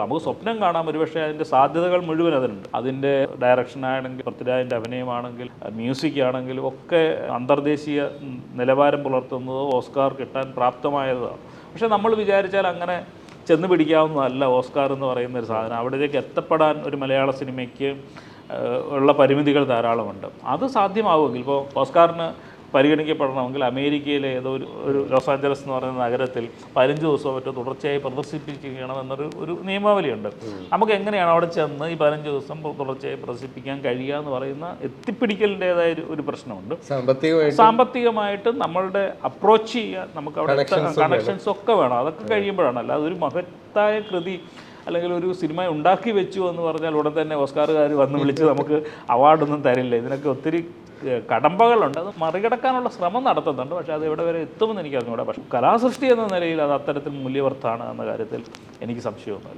നമുക്ക് സ്വപ്നം കാണാം ഒരുപക്ഷെ അതിന്റെ സാധ്യതകൾ മുഴുവൻ അതിനുണ്ട്. അതിന്റെ ഡയറക്ഷൻ ആണെങ്കിൽ പൃഥ്വിരാജിന്റെ അഭിനയമാണെങ്കിൽ മ്യൂസിക് ആണെങ്കിലും ഒക്കെ അന്തർദേശീയ നിലവാരം പുലർത്തുന്നത് ഓസ്കാർ കിട്ടാൻ പ്രാപ്തമായതാണ്. പക്ഷെ നമ്മൾ വിചാരിച്ചാൽ അങ്ങനെ ചെന്ന് പിടിക്കാവുന്നതല്ല ഓസ്കാർ എന്ന് പറയുന്ന ഒരു സാധനം. അവിടേക്ക് എത്തപ്പെടാൻ ഒരു മലയാള സിനിമയ്ക്ക് ഉള്ള പരിമിതികൾ ധാരാളമുണ്ട്. അത് സാധ്യമാവുമെങ്കിൽ ഇപ്പോൾ ഓസ്കാറിന് പരിഗണിക്കപ്പെടണമെങ്കിൽ അമേരിക്കയിലെ ഏതോ ഒരു ഒരു ലോസ് ആഞ്ചലസ് എന്ന് പറയുന്ന നഗരത്തിൽ പതിനഞ്ച് ദിവസം മറ്റോ തുടർച്ചയായി പ്രദർശിപ്പിക്കണം എന്നൊരു ഒരു നിയമാവലിയുണ്ട്. നമുക്ക് എങ്ങനെയാണ് അവിടെ ചെന്ന് ഈ പതിനഞ്ച് ദിവസം തുടർച്ചയായി പ്രദർശിപ്പിക്കാൻ കഴിയുക എന്ന് പറയുന്ന എത്തിപ്പിടിക്കലിന്റെതായ ഒരു- പ്രശ്നമുണ്ട്. സാമ്പത്തികമായിട്ട് സാമ്പത്തികമായിട്ട് നമ്മളുടെ അപ്രോച്ച് ചെയ്യാൻ നമുക്ക് അവിടെ കണക്ഷൻസ് ഒക്കെ വേണം. അതൊക്കെ കഴിയുമ്പോഴാണ്. അല്ലാതെ ഒരു മഹത്തായ കൃതി അല്ലെങ്കിൽ ഒരു സിനിമ ഉണ്ടാക്കി വെച്ചു എന്ന് പറഞ്ഞാൽ ഉടൻ തന്നെ ഓസ്കാറുകാർ വന്ന് വിളിച്ച് നമുക്ക് അവാർഡൊന്നും തരില്ല. ഇതിനൊക്കെ ഒത്തിരി കടമ്പകളുണ്ട്. അത് മറികടക്കാനുള്ള ശ്രമം നടത്തുന്നുണ്ട്. പക്ഷേ അത് എവിടെ വരെ എത്തുമെന്ന് എനിക്ക് അറിഞ്ഞൂടാ പക്ഷേ കലാസൃഷ്ടി എന്ന നിലയിൽ അത് അത്തരത്തിൽ മൂല്യവർത്താണ് എന്ന കാര്യത്തിൽ എനിക്ക് സംശയമൊന്നുമില്ല.